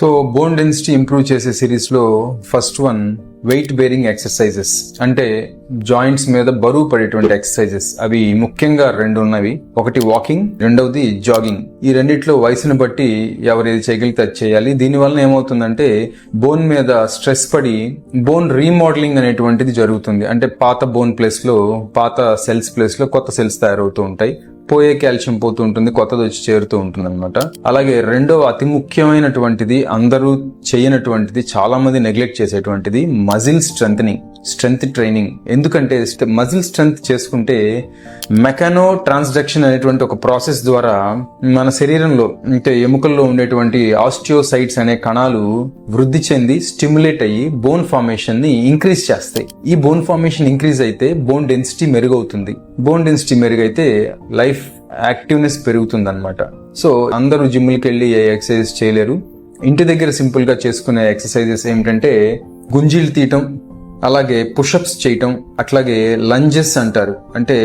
So bone density improve చేసే సిరీస్లో first one weight bearing exercises అంటే జాయింట్స్ మీద బరువు పడేటువంటి ఎక్సర్సైజెస్ అవి ముఖ్యంగా రెండు ఉన్నవి. ఒకటి వాకింగ్ రెండవది జాగింగ్ ఈ రెండిట్లో వయసును బట్టి ఎవరు ఏది చేయగలిగితే అది చేయాలి. దీనివల్ల ఏమవుతుందంటే బోన్ మీద స్ట్రెస్ పడి బోన్ రీమోడలింగ్ అనేటువంటిది జరుగుతుంది. అంటే పాత బోన్ ప్లేస్లో పాత సెల్స్ ప్లేస్లో కొత్త సెల్స్ తయారవుతూ ఉంటాయి. పోయే కాల్షియం పోతూ ఉంటుంది కొత్తది వచ్చి చేరుతూ ఉంటుంది అనమాట అలాగే రెండవ అతి ముఖ్యమైనటువంటిది అందరూ చేయనటువంటిది చాలా మంది నెగ్లెక్ట్ చేసేటువంటిది మజిల్ స్ట్రెంగ్ స్ట్రెంగ్త్ ట్రైనింగ్. ఎందుకంటే మజిల్ స్ట్రెంగ్త్ చేసుకుంటే మెకానో ట్రాన్స్డక్షన్ అనేటువంటి ఒక ప్రాసెస్ ద్వారా మన శరీరంలో అంటే ఎముకల్లో ఉండేటువంటి ఆస్టియోసైట్స్ అనే కణాలు వృద్ధి చెంది స్టిమ్యులేట్ అయ్యి బోన్ ఫార్మేషన్ని ఇంక్రీజ్ చేస్తాయి. ఈ బోన్ ఫార్మేషన్ ఇంక్రీజ్ అయితే బోన్ డెన్సిటీ మెరుగవుతుంది. బోన్ డెన్సిటీ మెరుగైతే లైఫ్ యాక్టివ్నెస్ పెరుగుతుంది అనమాట సో అందరూ జిమ్లకి వెళ్ళి ఏ ఎక్సర్సైజ్ చేయలేరు. ఇంటి దగ్గర సింపుల్గా చేసుకునే ఎక్సర్సైజెస్ ఏమిటంటే గుంజీలు తీయటం అలాగే పుషప్స్ చేయటం అట్లాగే లంజెస్ అంటారు. అంటే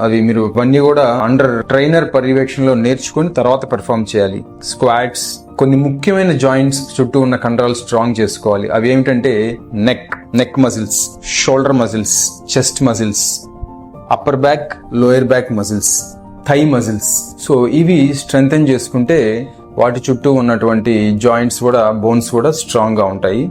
అవి మీరు ఇవన్నీ కూడా అండర్ ట్రైనర్ పర్యవేక్షణలో నేర్చుకుని తర్వాత పెర్ఫామ్ చేయాలి. స్క్వాట్స్ కొన్ని ముఖ్యమైన జాయింట్స్ చుట్టూ ఉన్న కండరాలు స్ట్రాంగ్ చేసుకోవాలి. అవి ఏమిటంటే neck neck muscles shoulder muscles chest muscles upper back lower back muscles thigh muscles so ఇవి స్ట్రెంగ్తన్ చేసుకుంటే వాటి చుట్టూ ఉన్నటువంటి జాయింట్స్ కూడా బోన్స్ కూడా స్ట్రాంగ్గా ఉంటాయి.